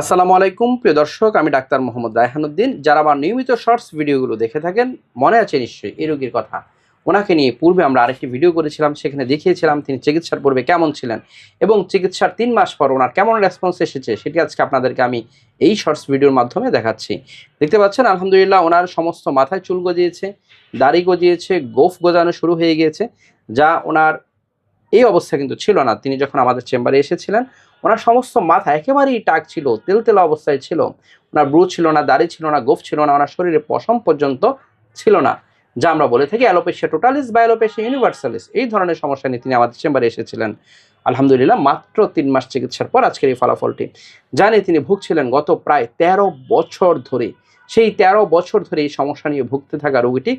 আসসালামু আলাইকুম, প্রিয় দর্শক, আমি ডাক্তার মোহাম্মদ রায়হানুদ্দিন। যারা আমার নিয়মিত শর্টস ভিডিওগুলো দেখে থাকেন, মনে আছে নিশ্চয়ই এই রোগীর কথা। ওনাকে নিয়ে পূর্বে আমরা আরেকটি ভিডিও করেছিলাম, সেখানে দেখিয়েছিলাম তিনি চিকিৎসার পূর্বে কেমন ছিলেন এবং চিকিৎসার তিন মাস পর ওনার কেমন রেসপন্স এসেছে সেটি আজকে আপনাদেরকে আমি এই শর্টস ভিডিওর মাধ্যমে দেখাচ্ছি। দেখতে পাচ্ছেন, আলহামদুলিল্লাহ ওনার সমস্ত মাথায় চুল গজিয়েছে, দাড়ি গজিয়েছে, গোফ গজানো শুরু হয়ে গিয়েছে, যা ওনার এই অবস্থা কিন্তু ছিল না। তিনি যখন আমাদের চেম্বারে এসেছিলেন, ওনার সমস্ত মাথা একেবারেই টাক ছিল, তেলতেলা অবস্থায় ছিল। ওনার ব্রু ছিল না, দাড়ি ছিল না, গোফ ছিল না, ওনার শরীরে পশম পর্যন্ত ছিল না। যা আমরা বলে থাকি অ্যালোপেশিয়া টোটালিস বা অ্যালোপেশিয়া ইউনিভার্সালিস এই ধরনের সমস্যা নিয়ে তিনি আমাদের চেম্বারে এসেছিলেন। আলহামদুলিল্লাহ, মাত্র তিন মাস চিকিৎসার পর আজকের এই ফলাফলটি। জানি তিনি ভুগছিলেন গত প্রায় তেরো বছর ধরে। সেই তেরো বছর ধরে এই সমস্যা নিয়ে ভুগতে থাকা রোগীটি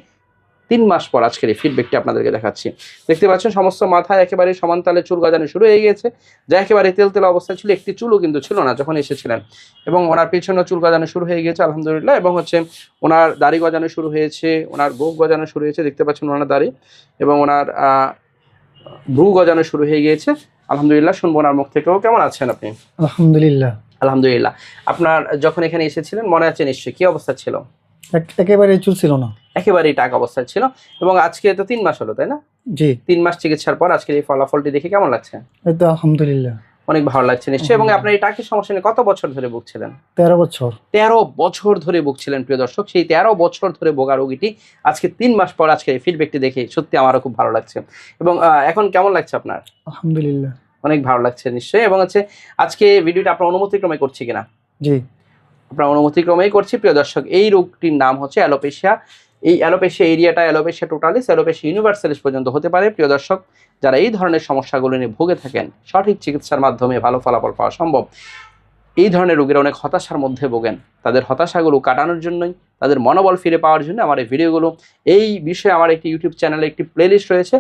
তিন মাস পর আজকের এই ফিডব্যাকটি আপনাদেরকে দেখাচ্ছি। দেখতে পাচ্ছেন সমস্ত মাথায় একেবারে সমানতালে চুল গজানো শুরু হয়ে গিয়েছে। যা একেবারে তেল তেল অবস্থায় ছিল একটি চুলও কিন্তু ছিল না যখন এসেছিলেন। এবং ওনার পেছনে চুল গজানো শুরু হয়ে গিয়েছে আলহামদুলিল্লাহ। এবং হচ্ছে ওনার দাড়ি গজানো শুরু হয়েছে ওনার গোফ গজানো শুরু হয়েছে দেখতে পাচ্ছেন ওনার দাড়ি। এবং ওনার আহ, ভ্রু গজানো শুরু হয়ে গিয়েছে। আলহামদুলিল্লাহ শুনব ওনার মুখ থেকেও। কেমন আছেন আপনি? আলহামদুলিল্লাহ। আলহামদুলিল্লাহ। আপনার যখন এখানে এসেছিলেন মনে আছে নিশ্চয়ই কি অবস্থা ছিল? একেবারে চুল ছিল না। একেবারেই টাক অবস্থায় ছিল। এবং আজকে তো তিন মাস হলো তাই না? জি। তিন মাস চিকিৎসার পর আজকের এই ফলাফলটি দেখে কেমন লাগছে? এই তো আলহামদুলিল্লাহ। অনেক ভালো লাগছে নিশ্চয়ই। এবং আপনার এই টাকের সমস্যা নিয়ে কত বছর ধরে ভুগছিলেন? তেরো বছর। তেরো বছর ধরে ভুগছিলেন প্রিয় দর্শক। সেই তেরো বছর ধরে ভোগা রোগীটি আজকে তিন মাস পর আজকে এই ফিডব্যাকটি দেখে সত্যি আমারও খুব ভালো লাগছে। এবং এখন কেমন লাগছে আপনার? আলহামদুলিল্লাহ। অনেক ভালো লাগছে নিশ্চয়ই। এবং হচ্ছে আজকে ভিডিওটা আপনার অনুমতিক্রমে করছি কিনা? জি। আপনার অনুমতিক্রমেই করছি। প্রিয় দর্শক, এই রোগটির নাম হচ্ছে অ্যালোপেশিয়া। এই অ্যালোপেশিয়া এরিয়াটা অ্যালোপেশিয়া টোটালিস, অ্যালোপেশিয়া ইউনিভার্সালিস পর্যন্ত হতে পারে। প্রিয় দর্শক, যারা এই ধরনের সমস্যাগুলো নিয়ে ভুগে থাকেন, সঠিক চিকিৎসার মাধ্যমে ভালো ফলাফল পাওয়া সম্ভব। এই ধরনের রোগীরা অনেক হতাশার মধ্যে ভোগেন। তাদের হতাশাগুলো কাটানোর জন্যই, তাদের মনোবল ফিরে পাওয়ার জন্য আমার এই ভিডিওগুলো। এই বিষয়ে আমার একটি ইউটিউব চ্যানেলে একটি প্লেলিস্ট রয়েছে।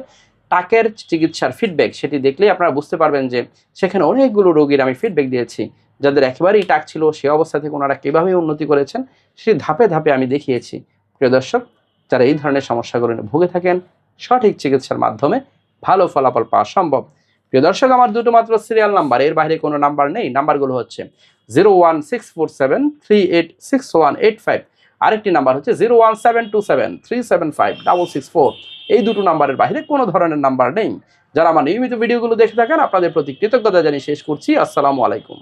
টাকের চিকিৎসার ফিডব্যাক সেটি দেখলেই আপনারা বুঝতে পারবেন যে সেখানে অনেকগুলো রোগীর আমি ফিডব্যাক দিয়েছি। যাদের একেবারেই টাক ছিল, সে অবস্থা থেকে ওনারা কীভাবে উন্নতি করেছেন সেই ধাপে ধাপে আমি দেখিয়েছি। প্রিয় দর্শক, যারা এই ধরনের সমস্যাগুলো ভুগে থাকেন, সঠিক চিকিৎসার মাধ্যমে ভালো ফলাফল পাওয়া সম্ভব। প্রিয় দর্শক, আমার দুটো মাত্র সিরিয়াল নাম্বার এর বাইরে কোনো নাম্বার নেই। নাম্বারগুলো হচ্ছে zero one six four seven three eight six one eight five আরেকটি নাম্বার হচ্ছে zero one seven two seven three seven five double six four এই দুটো নাম্বারের বাইরে কোনো ধরনের নাম্বার নেই। যারা আমার নিয়মিত ভিডিওগুলো দেখে থাকেন, আপনাদের প্রতি কৃতজ্ঞতা জানিয়ে শেষ করছি। আসসালামু আলাইকুম।